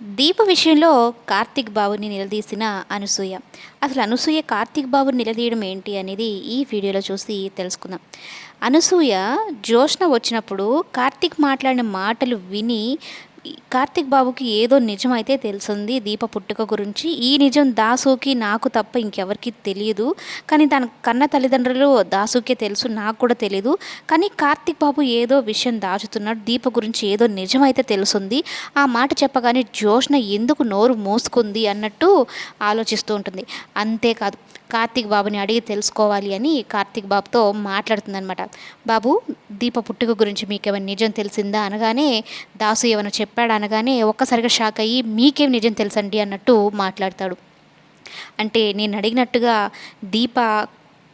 దీప విషయంలో కార్తీక్ బాబుని నిలదీసిన అనసూయ. అసలు అనసూయ కార్తీక్ బాబుని నిలదీయడం ఏంటి అనేది ఈ వీడియోలో చూసి తెలుసుకుందాం. అనసూయ జోష్న వచ్చినప్పుడు కార్తీక్ మాట్లాడిన మాటలు విని కార్తీక్ బాబుకి ఏదో నిజం అయితే తెలిసింది దీప పుట్టుక గురించి. ఈ నిజం దాసుకి నాకు తప్ప ఇంకెవరికి తెలియదు కానీ తన కన్న తల్లిదండ్రులు దాసుకే తెలుసు నాకు కూడా తెలియదు కానీ కార్తిక్ బాబు ఏదో విషయం దాచుతున్నాడు దీప గురించి ఏదో నిజం అయితే తెలుసుంది. ఆ మాట చెప్పగానే జోష్న ఎందుకు నోరు మూసుకుంది అన్నట్టు ఆలోచిస్తూ ఉంటుంది. అంతేకాదు కార్తీక్ బాబుని అడిగి తెలుసుకోవాలి అని కార్తీక్ బాబుతో మాట్లాడుతుందనమాట బాబు దీప పుట్టుక గురించి మీకేమైనా నిజం తెలిసిందా? అనగానే దాసు ఏమైనా చెప్పాడు? అనగానే ఒక్కసారిగా షాక్ అయ్యి మీకేం నిజం తెలుసండి? అన్నట్టు మాట్లాడతాడు. అంటే నేను అడిగినట్టుగా దీప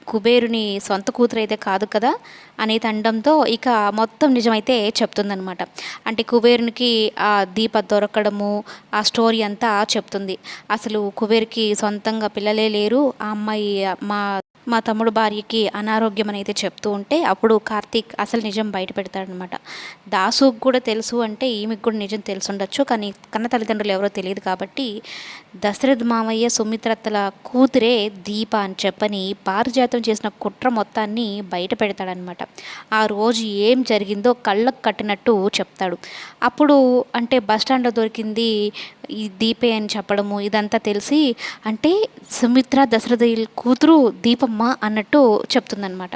కుబేరుని సొంత కూతురు అయితే కాదు కదా అనేది అనడంతో ఇక మొత్తం నిజమైతే చెప్తుందనమాట అంటే కుబేరునికి ఆ దీప దొరకడము ఆ స్టోరీ అంతా చెప్తుంది. అసలు కుబేరుకి సొంతంగా పిల్లలే లేరు ఆ అమ్మాయి మా మా తమ్ముడు భార్యకి అనారోగ్యం అని అయితే చెప్తూ ఉంటే అప్పుడు కార్తీక్ అసలు నిజం బయట పెడతాడనమాట దాసుకు కూడా తెలుసు అంటే ఈమెకు కూడా నిజం తెలిసి ఉండొచ్చు కానీ కన్న తల్లిదండ్రులు ఎవరో తెలియదు కాబట్టి దశరథ్ మామయ్య సుమిత్రత్తల కూతురే దీప అని చెప్పని పారిజాతం చేసిన కుట్ర మొత్తాన్ని బయట పెడతాడనమాట ఆ రోజు ఏం జరిగిందో కళ్ళకు కట్టినట్టు చెప్తాడు. అప్పుడు అంటే బస్ స్టాండ్లో దొరికింది ఈ దీపే అని చెప్పడము ఇదంతా తెలిసి అంటే సుమిత్ర దశరథ కూతురు దీపం దీపమ్మ అన్నట్టు చెప్తుందనమాట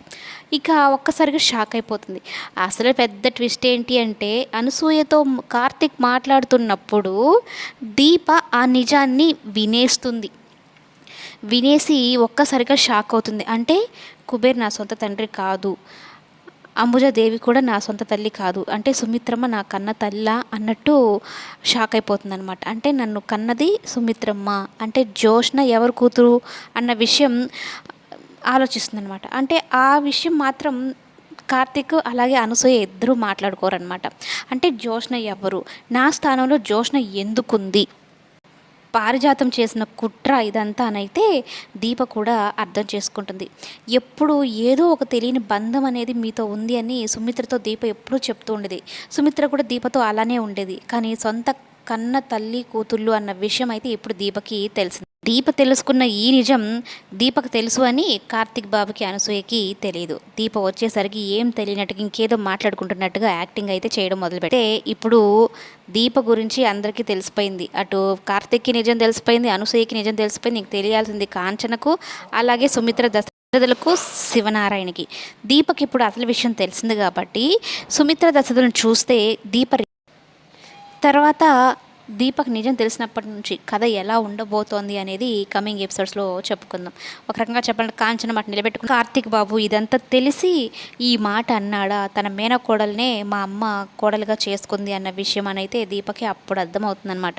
ఇక ఒక్కసారిగా షాక్ అయిపోతుంది. అసలు పెద్ద ట్విస్ట్ ఏంటి అంటే అనసూయతో కార్తిక్ మాట్లాడుతున్నప్పుడు దీప ఆ నిజాన్ని వినేస్తుంది. వినేసి ఒక్కసారిగా షాక్ అవుతుంది. అంటే కుబేర్ నా సొంత తండ్రి కాదు. అంబుజాదేవి కూడా నా సొంత తల్లి కాదు. అంటే సుమిత్రమ్మ నా కన్న తల్ల అన్నట్టు షాక్ అయిపోతుంది అనమాట అంటే నన్ను కన్నది సుమిత్రమ్మ. అంటే జోష్న ఎవరు కూతురు అన్న విషయం ఆలోచిస్తుంది అనమాట అంటే ఆ విషయం మాత్రం కార్తిక్ అలాగే అనసూయ ఇద్దరూ మాట్లాడుకోరనమాట అంటే జోష్న ఎవరు? నా స్థానంలో జోష్న ఎందుకుంది? పారిజాతం చేసిన కుట్ర ఇదంతా అనైతే దీప కూడా అర్థం చేసుకుంటుంది. ఎప్పుడు ఏదో ఒక తెలియని బంధం అనేది మీతో ఉంది అని సుమిత్రతో దీప ఎప్పుడూ చెప్తూ ఉండేది. సుమిత్ర కూడా దీపతో అలానే ఉండేది. కానీ సొంత కన్న తల్లి కూతుళ్ళు అన్న విషయం అయితే ఇప్పుడు దీపకి తెలిసింది. దీప తెలుసుకున్న ఈ నిజం దీపకు తెలుసు అని కార్తిక్ బాబుకి అనసూయకి తెలియదు దీప వచ్చేసరికి ఏం తెలియనట్టుగా ఇంకేదో మాట్లాడుకుంటున్నట్టుగా యాక్టింగ్ అయితే చేయడం మొదలుపెట్టే ఇప్పుడు దీప గురించి అందరికీ తెలిసిపోయింది. అటు కార్తిక్కి నిజం తెలిసిపోయింది అనసూయకి నిజం తెలిసిపోయింది నీకు తెలియాల్సింది కాంచనకు అలాగే సుమిత్ర దశరథులకు శివనారాయణకి. దీపకి ఇప్పుడు అసలు విషయం తెలిసింది కాబట్టి సుమిత్ర దశరథులను చూస్తే దీప తర్వాత దీపక్ నిజం తెలిసినప్పటి నుంచి కథ ఎలా ఉండబోతోంది అనేది కమింగ్ ఎపిసోడ్స్లో చెప్పుకుందాం. ఒక రకంగా చెప్పాలంటే కాంచన మాట నిలబెట్టుకుని కార్తిక్ బాబు ఇదంతా తెలిసి ఈ మాట అన్నాడా? తన మేనకోడల్నే మా అమ్మ కోడలుగా చేసుకుంది అన్న విషయం అని అయితే దీపకి అప్పుడు అర్థమవుతుందన్నమాట.